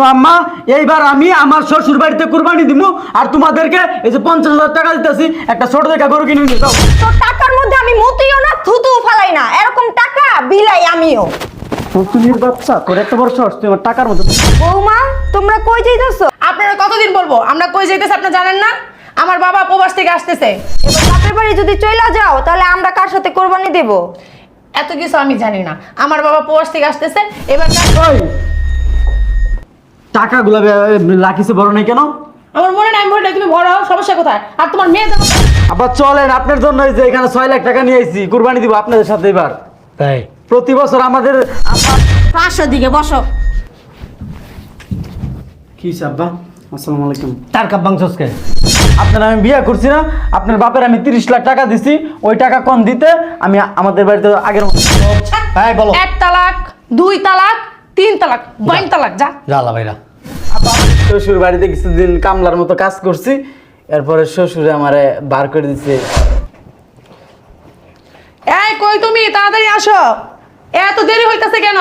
শোনো আম্মা এইবার আমি আমার শ্বশুর বাড়িতে কুরবানি দিব আর তোমাদেরকে এই যে পঞ্চাশ হাজার টাকা দিতেছি একটা ছোট দেখা গরু কিনে যাও। তোর টাকার মধ্যে আমি মতিও না থুতু ফালাই না। এরকম টাকা বিলাই আমিও। পুতুলির বাচ্চা তোর একটা বড় সাহস তুই আমার টাকার মধ্যে বৌমা তোমরা কই যাইতেছো? আপনারা কতদিন বলব? আমরা কই যাইতেছি আপনি জানেন না? আমার বাবা প্রবাস থেকে আসতেছে। এবার বাপের বাড়ি যদি চইলা যাও তাহলে আমরা কার সাথে কোরবানি দেব? এত কিছু আমি জানি না। আমার বাবা প্রবাস থেকে আসতেছে এবার ওই টাকাগুলো রাখিছে বড় নাই কেন? আমার মনে নাই নাই তুমি বড় সমস্যা কোথায়? আর তোমার মেয়ে দেবো আবার চলেন আপনার জন্য এই যে এখানে ছয় লাখ টাকা নিয়ে আইছি কুরবানি দিব আপনাদের সাথে এবার। তাই? প্রতি বছর আমাদের পাঁচশো দিকে বসো। কি আব্বা? আসসালামু আলাইকুম। তার কাপ বাংসকে আপনার আমি বিয়ে করছি না আপনার বাপের আমি তিরিশ লাখ টাকা দিছি ওই টাকা কম দিতে আমি আমাদের বাড়িতে আগের মতো হ্যাঁ বলো এক তালাক দুই তালাক তিন তালাক বাইন তালাক যা। জ্বালা ভাইরা। শ্বশুর বাড়িতে কিছুদিন কামলার মতো কাজ করছি এরপরে শ্বশুরে আমারে বার করে দিছে। এই কই তুমি? তাড়াতাড়ি আসো। এত দেরি হইতাছে কেন?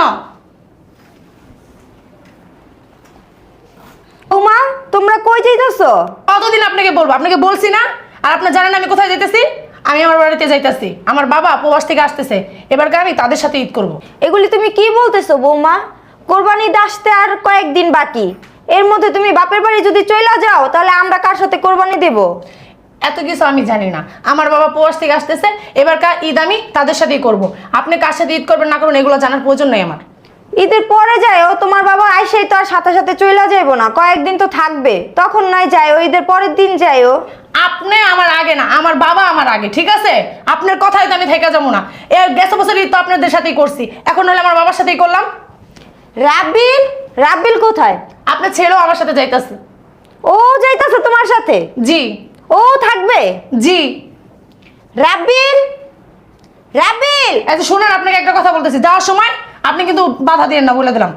বৌমা তোমরা কই যাইতেছো? কতদিন আপনাকে বলব? আপনাকে বলছি না? আর আপনার জানেন আমি কোথায় যাইতেছি? আমি আমার বাড়িতে যাইতেছি। আমার বাবা প্রবাস থেকে আসতেছে। এবারকে আমি তাদের সাথে ঈদ করব। এগুলি তুমি কি বলতেছো বৌমা? কোরবানি আসতে আর কয়েকদিন বাকি। এর মধ্যে তুমি বাপের বাড়ি যদি চইলা যাও তাহলে আমরা কার সাথে কোরবানি দেব? এত কিছু আমি জানি না। আমার বাবা প্রবাস থেকে আসতেছে এবারকার ঈদ আমি তাদের সাথেই করব। আপনি কার সাথে ঈদ করবেন না করবেন এগুলো জানার প্রয়োজন নেই আমার। ঈদের পরে যায় ও তোমার বাবা আইসেই তো আর সাথে সাথে চইলা যাইবো না কয়েকদিন তো থাকবে। তখন নয় যায় ও ঈদের পরের দিন যায় ও আপনি আমার আগে না আমার বাবা আমার আগে ঠিক আছে? আপনার কথাই তো আমি থেকে যাব না। এর গেছে বছর ঈদ তো আপনাদের সাথেই করছি। এখন হলে আমার বাবার সাথেই করলাম। রাব্বিল রাব্বিল কোথায়? আপনার ছেলেও আমার সাথে যাইতেছে। ও যাইতাছে তোমার সাথে? জি। ও থাকবে? জি। রাব্বিল রাব্বিল! এত শুনেন আপনাকে একটা কথা বলতেছি। যাওয়ার সময় আপনি কিন্তু বাধা দিয়েন না বলে দিলাম।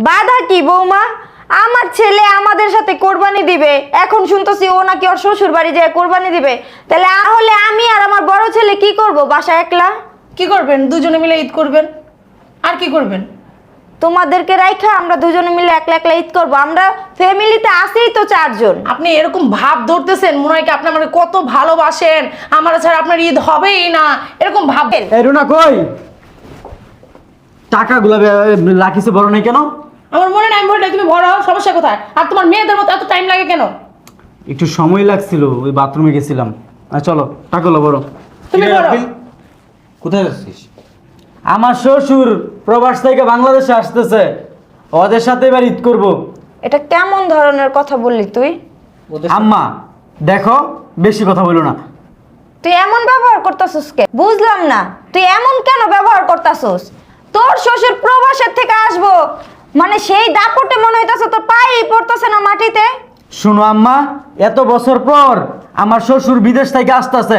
বাধা কি বৌমা? আমার ছেলে আমাদের সাথে কোরবানি দিবে। এখন শুনতেছি ও নাকি ওর শ্বশুর বাড়ি যায় কোরবানি দিবে। তাহলে তাহলে আমি আর আমার বড় ছেলে কি করব? বাসা একলা? কি করবেন? দুজনে মিলে ঈদ করবেন? আর কি করবেন? তোমাদেরকে রাইখা আমরা দুজনে মিলে একলা একলা ঈদ করব। আমরা ফ্যামিলিতে আসেই তো চারজন। আপনি এরকম ভাব ধরতেছেন মনে হয় কি আপনি আমাকে কত ভালোবাসেন আমার ছাড়া আপনার ঈদ হবেই না এরকম ভাবেন এই রুনা কই? টাকাগুলো রাখিছে বড় নাই কেন? আমার মনে নাই মনে নাই তুমি বড় সমস্যা কোথায়? আর তোমার মেয়েদের মতো এত টাইম লাগে কেন? একটু সময় লাগছিল ওই বাথরুমে গেছিলাম। আর চলো টাকাগুলো বড়। তুমি বড় কোথায় যাচ্ছিস? আমার শ্বশুর প্রবাস থেকে বাংলাদেশে আসতেছে। ওদের সাথে এবার ঈদ করব। এটা কেমন ধরনের কথা বললি তুই? আম্মা দেখো বেশি কথা বলো না। তুই এমন ব্যবহার করতাছিস কে? বুঝলাম না। তুই এমন কেন ব্যবহার করতাছিস? তোর শ্বশুর প্রবাসের থেকে আসব। মানে সেই দাপটে মনে হইতাছে তোর পায়েই পড়তেছে না মাটিতে? শোনো আম্মা এত বছর পর আমার শ্বশুর বিদেশ থেকে আসতেছে।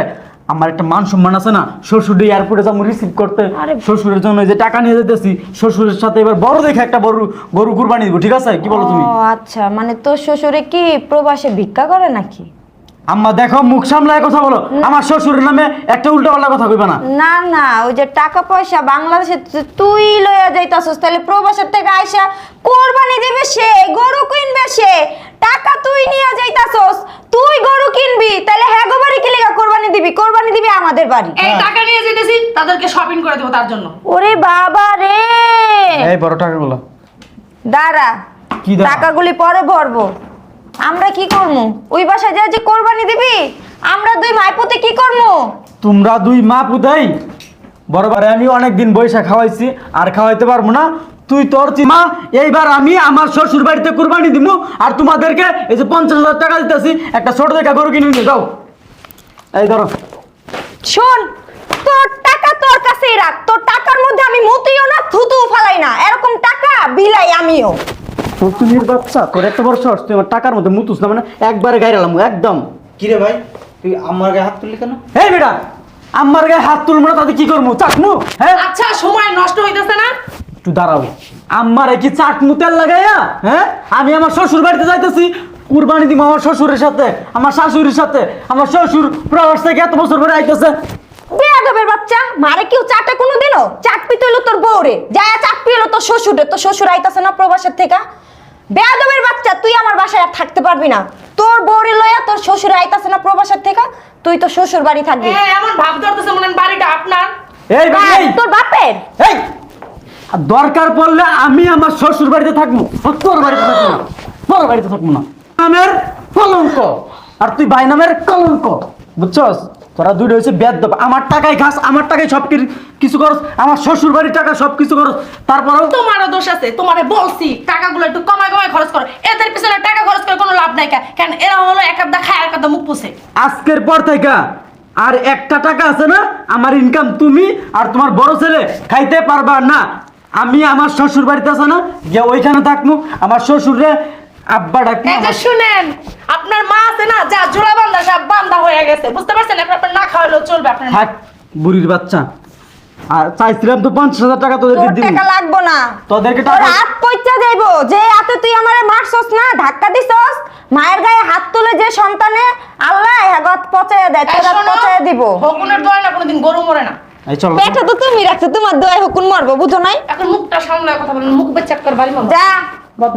আমার একটা মান সম্মান আছে না শ্বশুর এয়ারপোর্টে যাব রিসিভ করতে। শ্বশুরের জন্য যে টাকা নিয়ে যেতেছি শ্বশুরের সাথে এবার বড় দেখে একটা বড় গরু কুরবানি দিব ঠিক আছে? কি বলো তুমি? আচ্ছা মানে তোর শ্বশুরে কি প্রবাসে ভিক্ষা করে নাকি? আম্মা দেখো মুখ সামলায় কথা বলো। আমার শ্বশুরের নামে একটা উল্টা পাল্টা কথা কইবা না। না না ওই যে টাকা পয়সা বাংলাদেশে তুই লইয়া যাইতাছস তাহলে প্রবাসের থেকে আইসা কোরবানি দিবে সে গরু কিনবে সে টাকা তুই নিয়ে যাইতাছস তুই গরু কিনবি তাহলে হ্যাঁ বাড়ি কি লেগা কোরবানি দিবি? কোরবানি দিবি আমাদের বাড়ি। এই টাকা নিয়ে যেতেছি তাদেরকে শপিং করে দেবো তার জন্য। ওরে বাবা রে! এই বড় টাকাগুলো। দাঁড়া কি দাঁড়া? টাকাগুলি পরে ভরবো। আমরা কি করব ওই বাসায় যা যে কোরবানি দিবি আমরা দুই ভাইপোতে কি করব তোমরা দুই মা পুতাই বরাবর আমি অনেক দিন বৈশা খাওয়াইছি আর খাওয়াইতে পারব না। তুই তোর চি- মা এইবার আমি আমার শ্বশুর বাড়িতে কুরবানি দিব আর তোমাদেরকে এই যে পঞ্চাশ হাজার টাকা দিতেছি একটা ছোট দেখা গরু কিনে নিয়ে যাও। এই ধরো। শোন তোর টাকা তোর কাছেই রাখ। তোর টাকার মধ্যে আমি মতিও না থুতু ফালাই না। এরকম টাকা বিলাই আমিও। তুমির বাচ্চা তোর একটা বড় সাহস তুই আমার টাকার মধ্যে মুতুস না মানে একবারে গাইরালাম একদম। কিরে ভাই তুই আমার গায়ে হাত তুললি কেন? এই বেটা আমার গায়ে হাত তুলবো না তাতে কি করব? চাকমু হ্যাঁ? আচ্ছা সময় নষ্ট হইতেছে না? একটু দাঁড়াও। আমার কি চাটমু তেল লাগাইয়া হ্যাঁ? আমি আমার শ্বশুর বাড়িতে যাইতেছি কুরবানি দিব আমার শ্বশুরের সাথে আমার শাশুড়ির সাথে। আমার শ্বশুর প্রবাস থেকে এত বছর পরে আইতেছে। বেয়াদবের বাচ্চা মারে কেউ চাটে কোনো দিনও চাটপি তো এলো তোর বউরে। যায় চাটপি এলো তোর শ্বশুরে তোর শ্বশুর আইতাছে না প্রবাসের থেকে? বেয়াদবের বাচ্চা তুই আমার বাসায় আর থাকতে পারবি না। তোর বউরে লইয়া তোর শ্বশুর আইতাছে না প্রবাসের থেকে তুই তো শ্বশুর বাড়ি থাকবি। হ্যাঁ এমন ভাব ধরতেছে মনে বাড়িটা আপনার। এই হ্যাঁ, ভাই তোর বাপের? এই। আর দরকার পড়লে আমি আমার শ্বশুর বাড়িতে থাকব। তোর বাড়িতে থাকব না। তোর বাড়িতে থাকব না। নামের কলঙ্ক। আর তুই ভাই নামের কলঙ্ক। বুঝছস? তোরা দুইটা হয়েছে বেদ আমার টাকায় খাস আমার টাকায় সব কিছু করস আমার শ্বশুর বাড়ির টাকা সব কিছু করস। তারপরেও তোমারও দোষ আছে তোমারে বলছি টাকাগুলো একটু কমায় কমায় খরচ করো। এদের পিছনে টাকা খরচ করে কোনো লাভ নাই কা- কেন এরা হলো এক আধা খায় এক আধা মুখ পুষে আজকের পর থেকে আর একটা টাকা আছে না আমার ইনকাম তুমি আর তোমার বড় ছেলে খাইতে পারবা না। আমি আমার শ্বশুর বাড়িতে আছে না যে ওইখানে থাকব আমার শ্বশুরে আব্বা ডাকবো এই শুনেন আপনার মা আছে না যা জোড়া বান্ধা সব বান্ধা হয়ে গেছে বুঝতে পারছেন? এখন আপনার না খাওয়ালেও চলবে আপনার থাক বুড়ির বাচ্চা। আর চাইছিলাম তো পঞ্চাশ হাজার টাকা তোদেরকে দিন টাকা লাগবো না। তোদেরকে টাকা হাত পয়চা যাইবো। যে হাতে তুই আমারে মারছস না ধাক্কা দিছস মায়ের গায়ে হাত তুলে যে সন্তানে আল্লাহ হাগত পচায় দেয় তোর দিব। হকুনের দয় না কোনোদিন গরু মরে না। এই চলো। পেটে তো তুমি রাখছো তোমার দোয়াই হুকুন মারবো বুঝো নাই? এখন মুখটা সামলায় কথা বলেন মুখ বেচাক করে বাড়ি যা।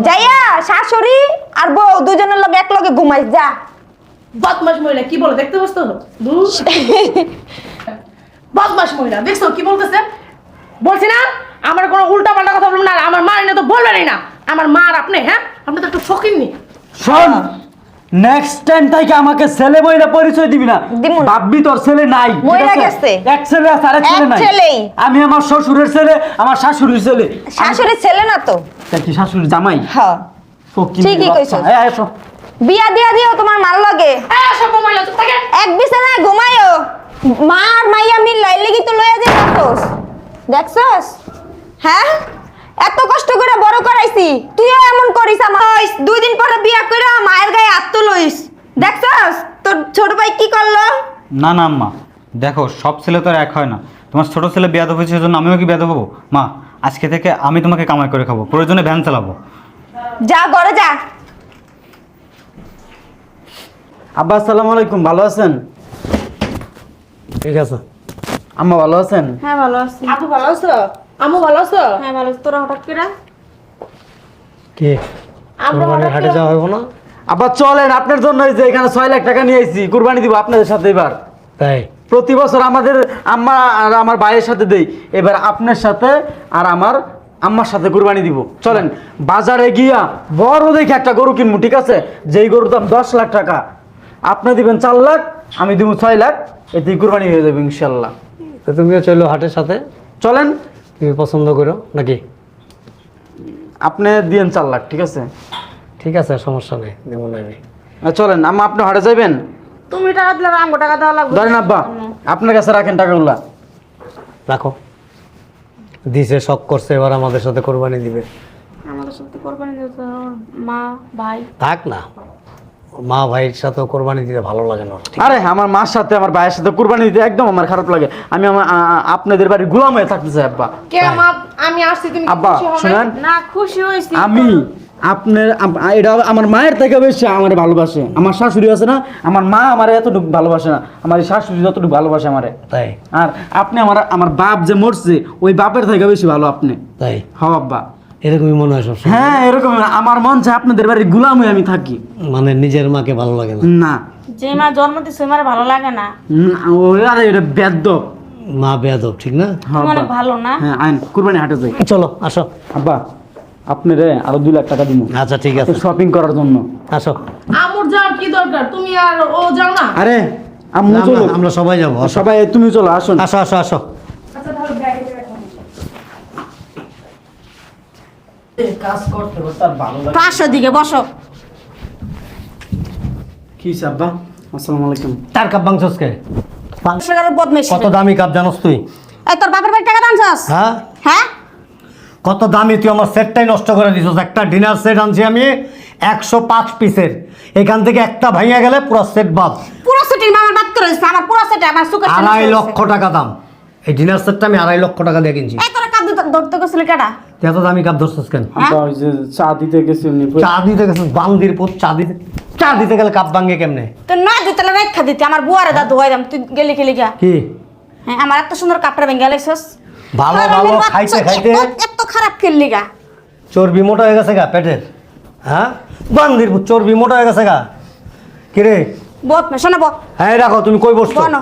যাইয়া শাশুড়ি আর বউ দুজনের লগে এক লগে ঘুমাইস যা। বদমাস মহিলা কি বলো দেখতে পাচ্ছ। বদমাস মহিলা দেখছ কি বলতেছে? বলছি না আমার কোনো উল্টা পাল্টা কথা বলবেন না আর আমার মা এনে তো বলবেনই না। আমার মা আর আপনি হ্যাঁ? আপনি তো একটু ফকিননি শোন নেক্সট টাইম থেকে আমাকে ছেলে মহিলা পরিচয় দিবি না দিমু না। ভাববি তোর ছেলে নাই ঠিক মহিলা আছে? গেছে। এক ছেলে আছে আরেক ছেলে নাই ছেলেই। আমি আমার শ্বশুরের ছেলে আমার শাশুড়ির ছেলে শাশুড়ি ছেলে না তো তা কি শাশুড়ি জামাই হ্যাঁ ঠিকই বাচ্চা। কইছস। এই, এই। বিয়া দিয়া দিও তোমার মার লগে হ্যাঁ সব মহিলা চুপ থাকেন এক বিছানায় ঘুমাইও মা আর মাইয়া মিল লাইলে কি তো লইয়া যাইতাছস দেখছস হ্যাঁ এত কষ্ট করে বড় করাইছি তুইও এমন করিস আমার দুই দিন পরে বিয়া কইরা মায়ের গায়ে হাত তুলইস। দেখছস? তোর ছোট ভাই কি করল? না না আম্মা। দেখো সব ছেলে তো আর এক হয় না। তোমার ছোট ছেলে বেয়াদব হয়েছে সেজন্য আমিও কি বেয়াদব হব মা আজকে থেকে আমি তোমাকে কামাই করে খাব প্রয়োজনে ভ্যান চালাবো। যা ঘরে যা। আব্বা আসসালামু আলাইকুম ভালো আছেন? ঠিক আছে। আম্মা ভালো আছেন? হ্যাঁ ভালো আছি। আপু ভালো আছো? আমু ভালো আছো? হ্যাঁ ভালো আছি। তোরা হঠাৎ করে? কি? আমরা কোরবানির হাটে যাওয়া হইব না? আব্বা চলেন আপনার জন্য এই যে এখানে ছয় লাখ টাকা নিয়ে আইছি কুরবানি দিব আপনাদের সাথে এবার। তাই? প্রতি বছর আমাদের আম্মা আর আমার ভাইয়ের সাথে দেই। এবার আপনার সাথে আর আমার আম্মার সাথে কুরবানি দিব। চলেন বাজারে গিয়া বড় দেখে একটা গরু কিনবো ঠিক আছে? যেই গরুর দাম দশ লাখ টাকা। আপনি দিবেন চার লাখ আমি দিব ছয় লাখ এতেই কুরবানি হয়ে যাবে ইনশাল্লাহ। তো তুমিও চলো হাটের সাথে। চলেন তুমি পছন্দ করো নাকি? আপনি দিয়েন চার লাখ ঠিক আছে? ঠিক আছে সমস্যা নেই দেবো না আমি। আর চলেন আম্মা আপনি হাটে যাবেন তুমি টাকা দিলে আমগো টাকা দেওয়া লাগবে। ধরেন আব্বা আপনার কাছে রাখেন টাকাগুলা। রাখো। দিছে শখ করছে এবার আমাদের সাথে কোরবানি দিবে। আমাদের সাথে কোরবানি দিতে মা ভাই। থাক না। মা ভাইয়ের সাথে কোরবানি দিতে ভালো লাগে না। আরে আমার মার সাথে আমার ভাইয়ের সাথে কুরবানি দিতে একদম আমার খারাপ লাগে। আমি আমার আপনাদের বাড়ির গুলাম হয়ে থাকতে চাই আব্বা। কে আমি আসছি তুমি আব্বা? শুনেন। না খুশি হইছি আমি আপনার এটা আমার মায়ের থেকে বেশি আমার ভালোবাসে। আমার শাশুড়ি আছে না আমার মা আমার এতটুকু ভালোবাসে না। আমার শাশুড়ি যতটুকু ভালোবাসে আমারে। তাই? আর আপনি আমার আমার বাপ যে মরছে ওই বাপের থেকে বেশি ভালো আপনি। তাই? হও আব্বা। এরকমই মনে হয় সবসময়। হ্যাঁ এরকম আমার মন চায় আপনাদের বাড়ির গুলাম হয়ে আমি থাকি। মানে নিজের মাকে ভালো লাগে না? না। যে মা জন্ম দিছে আমার ভালো লাগে না। ওই আরে এটা বেদ্য মা বেয়াদব ঠিক না? হ্যাঁ অনেক ভালো না? হ্যাঁ আইন কুরবানি হাটে যাই। চলো আসো। আব্বা আপনি রে আরও দুই লাখ টাকা দিব আচ্ছা ঠিক আছে। শপিং করার জন্য। আসো। আমুর যাওয়ার কি দরকার? তুমি আর ও যাও না? আরে আম্মু আমরা- চলো। আমরা সবাই যাব আসো। সবাই তুমি চলো আসুন। আসো আসো আসো। কাজ করতে করতে ভালো লাগে। পাঁচশো দিকে বসো। কি আব্বা? আসসালামু আলাইকুম। তার কাপ ভাঙছস পাঁচশো টাকার বদমেশ কত দামি কাপ জানোস তুই? এই তোর বাপের বাড়ি টাকা দানছস হ্যাঁ? হ্যাঁ? কত দামি তুই আমার সেটটাই নষ্ট করে দিছস? একটা ডিনার সেট আনছি আমি একশো পাঁচ পিসের। এখান থেকে একটা ভাঙিয়া গেলে পুরো সেট বাদ। পুরো সেটি মামার বাদ করে দিছে আমার পুরো সেটে আমার সুখের আড়াই লক্ষ টাকা দাম। এই ডিনার সেটটা আমি আড়াই লক্ষ টাকা দিয়ে কিনছি। এই তোরা কাঁদতে ধরতে গেছিল তুই এত দামি কাপ ধরছিস কেন? ওই যে চা দিতে গেছি চা দিতে গেছিস বান্দির পুত চা দিতে চা দিতে গেলে কাপ ভাঙে কেমনে? তুই না দিতে রেখা দিতে আমার বুয়ারে দাদু হয় তুই গেলি গেলি গা কি? হ্যাঁ আমার এত সুন্দর কাপড় ভেঙে গেলাইছস ভালো ভালো খাইতে খাইতে। এত- খারাপ খেললি গা চর্বি মোটা হয়ে গেছে গা পেটের হ্যাঁ? বান্দির চর্বি মোটা হয়ে গেছে গা। কিরে বহুত না শোনাবো হ্যাঁ রাখো তুমি কই বসছো? বনো।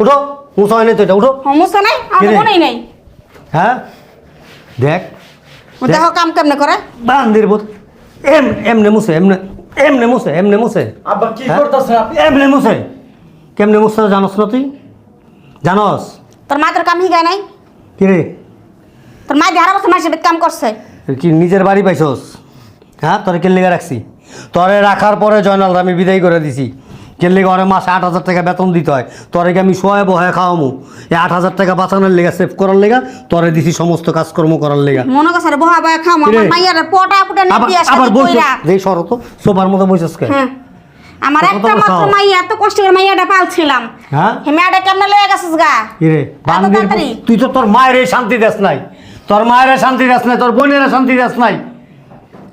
উঠো মুসা হয়নি তো এটা উঠো। সমস্যা নাই আমার মনেই নাই। হ্যাঁ? দেখ দেখো কাম কেমনে করে? বান্দির বুত এম এমনে মুছে এমনে এমনে মুছে এমনে মুছে। আব্বা কি হ্যাঁ? করতেছেন আপনি? এমনে মুছে। কেমনে হয় জানোস না তুই? জানোস? তোর মা তোর কাম হিগায় নাই? কিরে তোর মা দিয়ে হারা বছর মাসে কাম করছে। কি নিজের বাড়ি পাইছস? হ্যাঁ তোরে কেল্লিগা রাখছি? তোরে রাখার পরে জয়নাল আমি বিদায় করে দিছি। কেল্লিগা ওরে মাসে আট হাজার টাকা বেতন দিতে হয়? তোরে আমি শোয়া বহায় খাওয়ামু? এই আট হাজার টাকা বাঁচানোর লেগা সেভ করার লেগা তোরে দিছি সমস্ত কাজকর্ম করার লেগা। মনে করছে রে বহা বয়া খাম আমার মাইয়ার পটা পুটা আবার নিয়ে আবার বলছো যে শরত সোফার মতো বসেছ কে? হ্যাঁ। আমার তো একটা মাত্র মাইয়া এত কষ্ট করে মাইয়াটা পালছিলাম। হ্যাঁ? হে কেমনে লয়ে গেছিস গা? বান্দির তুই তো তোর মায়ের শান্তি দেস নাই। তোর মায়ের শান্তি দেস নাই তোর বোনের শান্তি দেস নাই।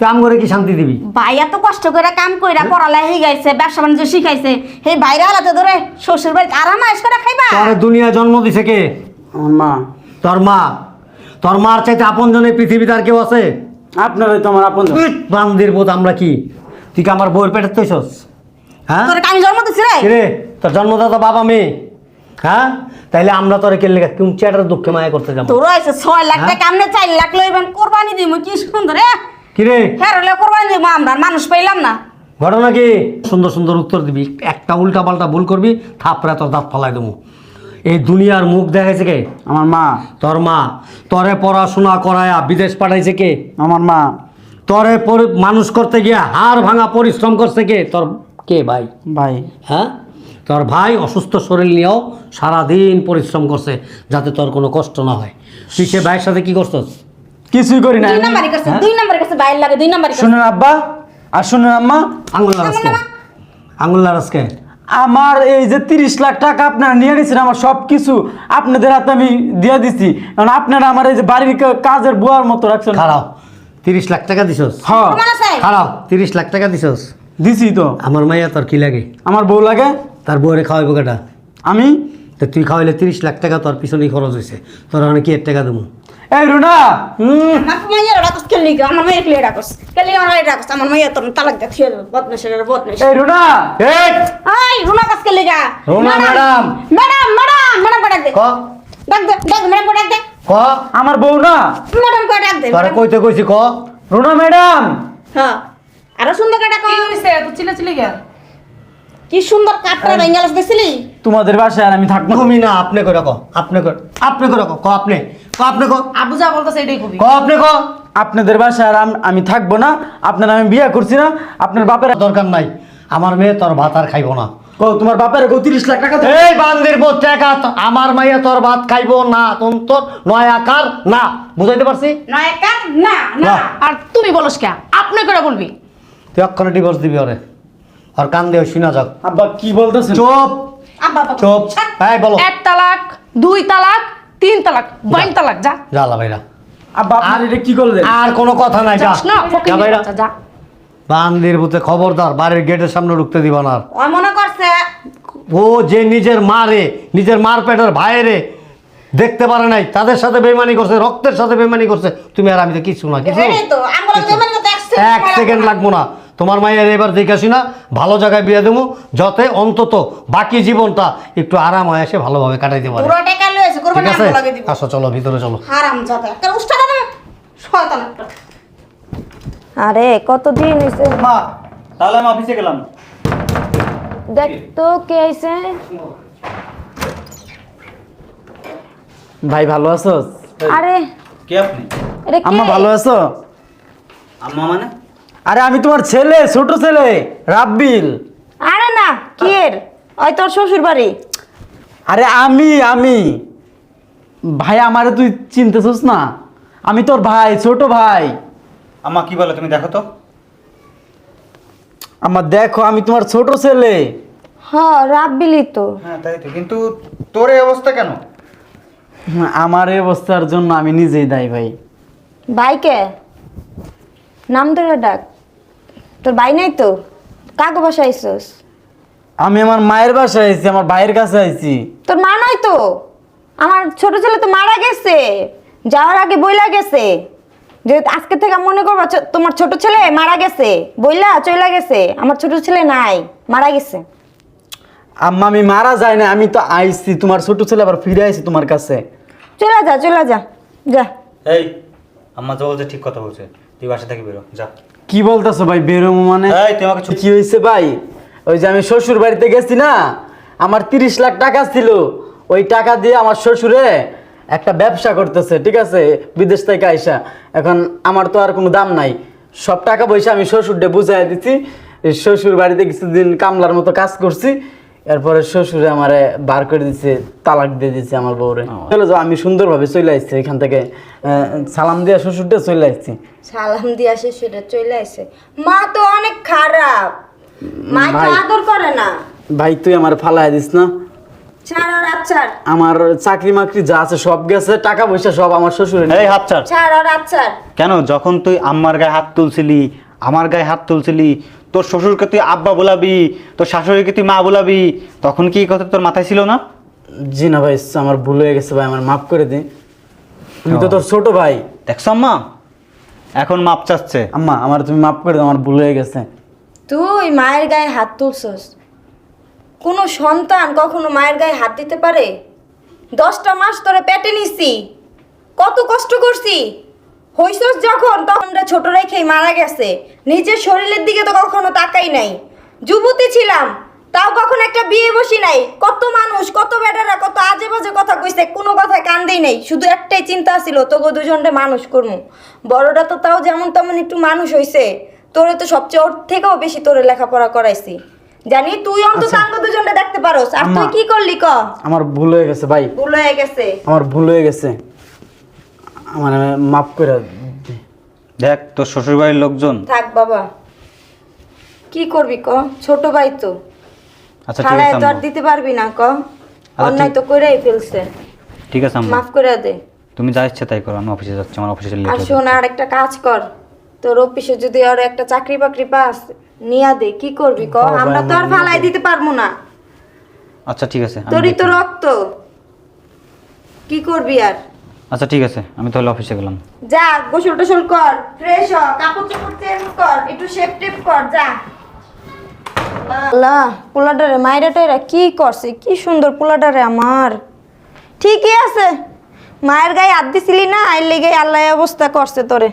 আম করে কি শান্তি দিবি? ভাই এত কষ্ট করে কাম কইরা পড়ালে শিখাইছে ব্যবসা বাণিজ্য শিখাইছে। হে বাইরে আলাদা ধরে শ্বশুর বাড়ি আরাম আয়েশ করে খাইবা? তোর দুনিয়া জন্ম দিছে কে? আমার মা। তোর মা। তোর মার চাইতে আপন জনের পৃথিবীতে আর কেউ আছে? আপনারাই তো আমার আপন বান্দির বোধ আমরা কি? তুই কি আমার বউয়ের পেটের তৈছস হ্যাঁ? তোর আমি জন্ম দিছি রে? কিরে? তোর জন্মদাতা বাবা মেয়ে? হ্যাঁ? তাইলে আমরা তোর কেলে কোন চেটার দুঃখে মায়া করতে যাব? তোর হয়েছে ছয় লাখ হ্যাঁ? টাকা আমনে চার লাখ লইবেন কোরবানি দিব কি সুন্দর এ কিরে? হ্যাঁ রলে কোরবানি দিব আমরা মানুষ পাইলাম না। ঘটনা কি? সুন্দর সুন্দর উত্তর দিবি। একটা উল্টা পাল্টা ভুল করবি থাপড়া তোর দাঁত ফালাই দেবো। এই দুনিয়ার মুখ দেখাইছে কে? আমার মা। তোর মা। তরে পড়াশোনা করায়া বিদেশ পাঠাইছে কে? আমার মা। তরে পরি- মানুষ করতে গিয়ে হাড় ভাঙা পরিশ্রম করছে কে? তোর কে ভাই? ভাই। হ্যাঁ? তোর ভাই অসুস্থ শরীর নিয়েও সারাদিন পরিশ্রম করছে যাতে তোর কোনো কষ্ট না হয়। তুই সে ভাইয়ের সাথে কি করছস? কিছুই করি না। দুই নাম্বারই করছে হ্যাঁ? দুই নাম্বারই করছে বাইরে লাগে দুই নাম্বারই শুনেন আব্বা আর শুনেন আম্মা আঙুল নারাজকে আঙুল নারাজকে আমার এই যে তিরিশ লাখ টাকা আপনারা নিয়ে নিয়েছেন আমার সব কিছু আপনাদের হাতে আমি দিয়ে দিছি। কারণ আপনারা আমার এই যে বাড়ির কাজের বুয়ার মতো রাখছেন। খারাও তিরিশ লাখ টাকা দিছস? হ্যাঁ আছে? তিরিশ লাখ টাকা দিছস? দিছি তো। আমার মাইয়া তোর কি লাগে? আমার বউ লাগে? তার বউরে খাওয়াইবো কেটা? আমি? তো তুই খাওয়াইলে তিরিশ লাখ টাকা তোর পিছনেই খরচ হয়েছে তোর অনেক কি এর টাকা দেবো? এই রুনা! হুম। আমার মাইয়া ডাকস কেলি আমার মাইয়া কেলি ডাকস কেলি আমার মাইয়া ডাকস আমার মাইয়া তোর তালাক দে থিয়ে বদনেশ এই রুনা! এই আই রুনা কাজ কেলি গা। Runa madam. Madam. Madam madam ডাক দে। ক? ডাক দে ডাক ম্যাডাম ডাক দে। ক? আমার বউ না? ম্যাডাম কো ডাক দে তোরে কইতে কইছি ক? রুনা ম্যাডাম! হ্যাঁ আরও সুন্দর করে ডাকো কি হইছে? এত চিল্লা চিল্লি কে কি সুন্দর কাটরা বেঙ্গালাস দেখছিলি? তোমাদের বাসায় আর আমি থাকব না। তুমি না আপনি করে ক আপনি করে আপনি করে ক ক আপনি ক আপনি ক আবু যা বলতেছে এটাই কবি। ক আপনি ক আপনাদের বাসায় আর আম- আমি থাকব না আপনার আমি বিয়ে করছি না আপনার বাপের দরকার নাই আমার মেয়ে তোর ভাত আর খাইবো না। কো তোমার বাপের কো তিরিশ লাখ টাকা দেবে? এই বান্দির বউ টাকা তো- আমার মাইয়া তোর ভাত খাইবো না তোর তোর নয় আকার না বুঝাইতে পারছি? নয় কাট না না। না। আর তুমি বলস কে আপনি করে বলবি। তুই অক্ষণে ডিভোর্স দিবি ওরে। আর কান দিয়ে শুনা যাক আব্বা কি বলতেছেন? চুপ! চুপ। এই বলো। এক তালাক দুই তালাক তিন তালাক বাইন তালাক যা। জ্বালা ভাইরা। আব্বা আপনি এটা কি করলেন আর কোনো কথা নাই যা। যাস না ফকির যা ভাইরা যা। বান্দির বুতে খবরদার বাড়ির গেটের সামনে ঢুকতে দিবা না আর। ও মনে করছে। ও যে নিজের মা রে নিজের মার পেটের ভাইরে দেখতে পারে নাই তাদের সাথে বেমানি করছে রক্তের সাথে বেমানি করছে তুমি আর আমি তো কিছু না কিছু? এক সেকেন্ড লাগবো না। তোমার মায়ের এবার দেখে না ভালো জায়গায় বিয়ে দেবো যাতে অন্তত বাকি জীবনটা একটু আরাম হয়ে এসে ভালোভাবে কাটাইতে পারে। ঠিক আছে? লাগিয়ে দিব। আসো চলো ভিতরে চলো। আরে কতদিন হইছে? মা তাহলে আমি অফিসে গেলাম। দেখ তো কে আইছে? ভাই ভালো আছো আরে। কে আপনি? আম্মা ভালো আছো? আম্মা মানে? আরে আমি তোমার ছেলে ছোট ছেলে রাব্বিল। আরে না কি এর ওই তোর শ্বশুর বাড়ি আরে আমি আমি। ভাই আমারে তুই চিনতেছিস না? আমি তোর ভাই ছোট ভাই। আম্মা কি বলে তুমি দেখো তো। আমার দেখো আমি তোমার ছোট ছেলে। হ্যাঁ রাব্বিলি তো। হ্যাঁ তাই তো। কিন্তু তোর এই অবস্থা কেন? আমার এই অবস্থার জন্য আমি নিজেই দায়ী ভাই। ভাইকে? নাম ধরে ডাক। তোর ভাই নাই তো? কাকে বাসা আইসস? আমি আমার মায়ের বাসায় আইছি আমার ভাইয়ের কাছে আইছি। তোর মা নাই তো? আমার ছোট ছেলে তো মারা গেছে। যাওয়ার আগে বইলা গেছে। যে আজকে থেকে মনে করবা চ- তোমার ছোট ছেলে মারা গেছে। বইলা চইলা গেছে। আমার ছোট ছেলে নাই মারা গেছে। আম্মা আমি মারা যায় না আমি তো আইছি। তোমার ছোট ছেলে আবার ফিরে আইছি তোমার কাছে। চলে যা চলে যা। যা। এই আম্মা যা বলছে ঠিক কথা বলছে। তুই বাসা থেকে বেরো যা। কি বলতেছো ভাই? বেরোমো মানে? এই আমাকে কি হয়েছে ভাই? ওই যে আমি শ্বশুর বাড়িতে গেছি না আমার তিরিশ লাখ টাকা ছিল। ওই টাকা দিয়ে আমার শ্বশুরে একটা ব্যবসা করতেছে ঠিক আছে? বিদেশ থেকে আইসা। এখন আমার তো আর কোনো দাম নাই। সব টাকা পয়সা আমি শ্বশুরটা বুঝাই দিচ্ছি শ্বশুর বাড়িতে কিছুদিন কামলার মতো কাজ করছি। এরপরে শ্বশুরে আমারে বার করে দিচ্ছে তালাক দিয়ে দিচ্ছে আমার বউরে। চলে যাও আমি সুন্দরভাবে চলে আসছি এখান থেকে। সালাম দিয়ে শ্বশুরটা চলে আসছি। সালাম দিয়া শেষে চলে আসে মা তো অনেক খারাপ। মা তো আদর করে না। ভাই তুই আমার ফালাই দিস না। ছাড় আর আচ্ছার আমার চাকরি মাকরি যা আছে সব গেছে টাকা পয়সা সব আমার শ্বশুরের এই হাত ছাড়। ছাড় আর আচ্ছার কেন? যখন তুই আম্মার গায়ে হাত তুলছিলি আমার গায়ে হাত তুলছিলি তোর শ্বশুরকে তুই আব্বা বলাবি তোর শাশুড়িকে তুই মা বলাবি তখন কি এই কথা তোর মাথায় ছিল না? জি না ভাই আমার ভুল হয়ে গেছে ভাই আমার মাফ করে দিন আমি তো তোর ছোট ভাই। দেখছ আম্মা? এখন মাপ চাচ্ছে। আম্মা আমার তুমি মাফ করে দাও আমার ভুল হয়ে গেছে। তুই মায়ের গায়ে হাত তুলছস। কোনো সন্তান কখনো মায়ের গায়ে হাত দিতে পারে? দশটা মাস তোরে পেটে নিছি। কত কষ্ট করছি। হইছস যখন তখন আমরা ছোট রেখেই মারা গেছে। নিজের শরীরের দিকে তো কখনো তাকাই নাই। যুবতী ছিলাম তাও কখন একটা বিয়ে বসি নাই। কত মানুষ কত বেটারা কত আজে বাজে কথা কইছে কোনো কথায় কান্দেই নেই। শুধু একটাই চিন্তা ছিল তোকে দুজনটা মানুষ করমু। বড়টা তো তাও যেমন তেমন একটু মানুষ হইছে। তোরে তো সবচেয়ে ওর থেকেও বেশি তোরে লেখাপড়া করাইছি। জানি তুই অন্তত আঙ্গ দুজনটা দেখতে পারোস। আর তুই কি করলি ক? আমার ভুল হয়ে গেছে ভাই। ভুল হয়ে গেছে। আমার ভুল হয়ে গেছে। আমার মাফ করে দেখ তোর শ্বশুর বাড়ির লোকজন। থাক বাবা। কি করবি ক? ছোট ভাই তো। আচ্ছা ঠিক আছে তো আর দিতে পারবি না ক? আচ্ছা, অন্যায় তো করেই ফেলছে। ঠিক আছে আম্মা। মাফ করে দে। তুমি যা ইচ্ছে তাই করো আমি অফিসে যাচ্ছি আমার অফিসে লেট আর শোন আর একটা কাজ কর। তোর অফিসে যদি আর একটা চাকরি বাকরি পাস নিয়া দে। কি করবি ক? আমরা তো আর ফালাই দিতে পারব না। আচ্ছা ঠিক আছে তোরই তো রক্ত। কি করবি আর? আচ্ছা ঠিক আছে, আমি তাহলে অফিসে গেলাম। যা, গোসল টোসল কর ফ্রেশ হ, কাপড় চোপড় চেঞ্জ কর, একটু শেপ টেপ কর, যা। আল্লাহ পোলাডারে মায়েরা টাইরা কি করছে? কি সুন্দর পোলাডারে আমার। ঠিকই আছে। মায়ের গায়ে হাত দিছিলি না আইলে গায়ে আল্লাহ অবস্থা করছে তোরে।